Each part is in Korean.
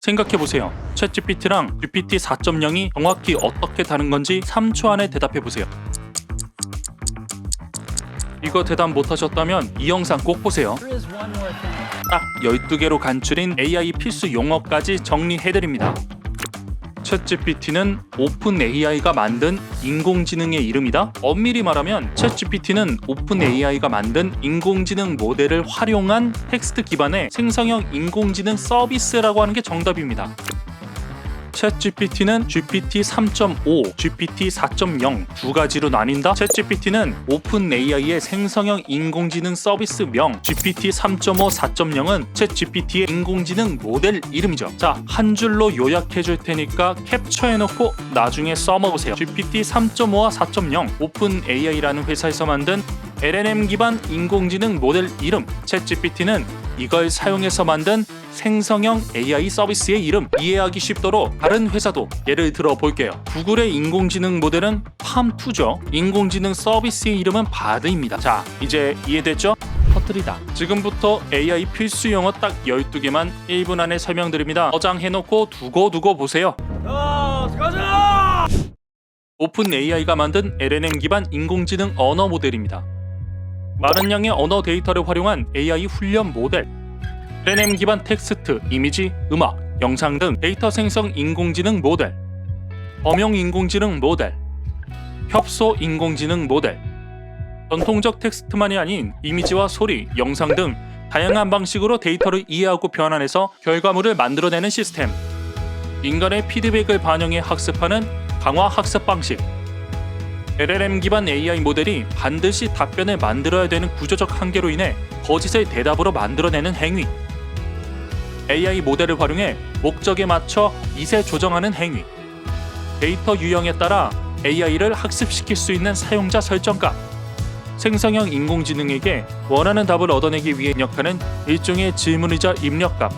생각해보세요. 챗GPT랑 GPT 4.0이 정확히 어떻게 다른 건지 3초 안에 대답해보세요. 이거 대답 못하셨다면 이 영상 꼭 보세요. 딱 12개로 간추린 AI 필수 용어까지 정리해드립니다. 챗GPT는 오픈 AI가 만든 인공지능의 이름이다. 엄밀히 말하면 챗GPT는 오픈 AI가 만든 인공지능 모델을 활용한 텍스트 기반의 생성형 인공지능 서비스라고 하는 게 정답입니다. 챗GPT는 GPT 3.5, GPT 4.0 두 가지로 나뉜다. 챗GPT는 오픈 AI의 생성형 인공지능 서비스명, GPT 3.5, 4.0은 챗GPT의 인공지능 모델 이름이죠. 자, 한 줄로 요약해 줄 테니까 캡처해 놓고 나중에 써먹으세요. GPT 3.5와 4.0 오픈 AI라는 회사에서 만든 LLM 기반 인공지능 모델 이름 챗GPT는 이걸 사용해서 만든 생성형 AI 서비스의 이름 이해하기 쉽도록 다른 회사도 예를 들어 볼게요. 구글의 인공지능 모델은 팜2죠. 인공지능 서비스의 이름은 바드입니다. 자, 이제 이해됐죠? 터뜨리다. 지금부터 AI 필수 용어 딱 12개만 1분 안에 설명드립니다. 저장해놓고 두고두고 보세요. 오픈 AI가 만든 LLM 기반 인공지능 언어 모델입니다. 많은 양의 언어 데이터를 활용한 AI 훈련 모델, LLM 기반 텍스트, 이미지, 음악, 영상 등 데이터 생성 인공지능 모델, 범용 인공지능 모델, 협소 인공지능 모델, 전통적 텍스트만이 아닌 이미지와 소리, 영상 등 다양한 방식으로 데이터를 이해하고 변환해서 결과물을 만들어내는 시스템, 인간의 피드백을 반영해 학습하는 강화 학습 방식, LLM 기반 AI 모델이 반드시 답변을 만들어야 되는 구조적 한계로 인해 거짓을 대답으로 만들어내는 행위. AI 모델을 활용해 목적에 맞춰 미세 조정하는 행위. 데이터 유형에 따라 AI를 학습시킬 수 있는 사용자 설정값. 생성형 인공지능에게 원하는 답을 얻어내기 위해 입력하는 일종의 질문이자 입력값.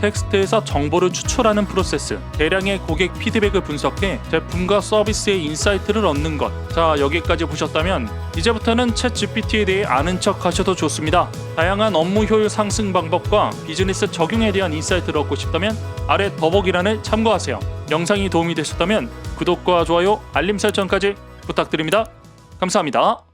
텍스트에서 정보를 추출하는 프로세스, 대량의 고객 피드백을 분석해 제품과 서비스의 인사이트를 얻는 것. 자, 여기까지 보셨다면 이제부터는 챗 GPT에 대해 아는 척 하셔도 좋습니다. 다양한 업무 효율 상승 방법과 비즈니스 적용에 대한 인사이트를 얻고 싶다면 아래 더보기란을 참고하세요. 영상이 도움이 되셨다면 구독과 좋아요, 알림 설정까지 부탁드립니다. 감사합니다.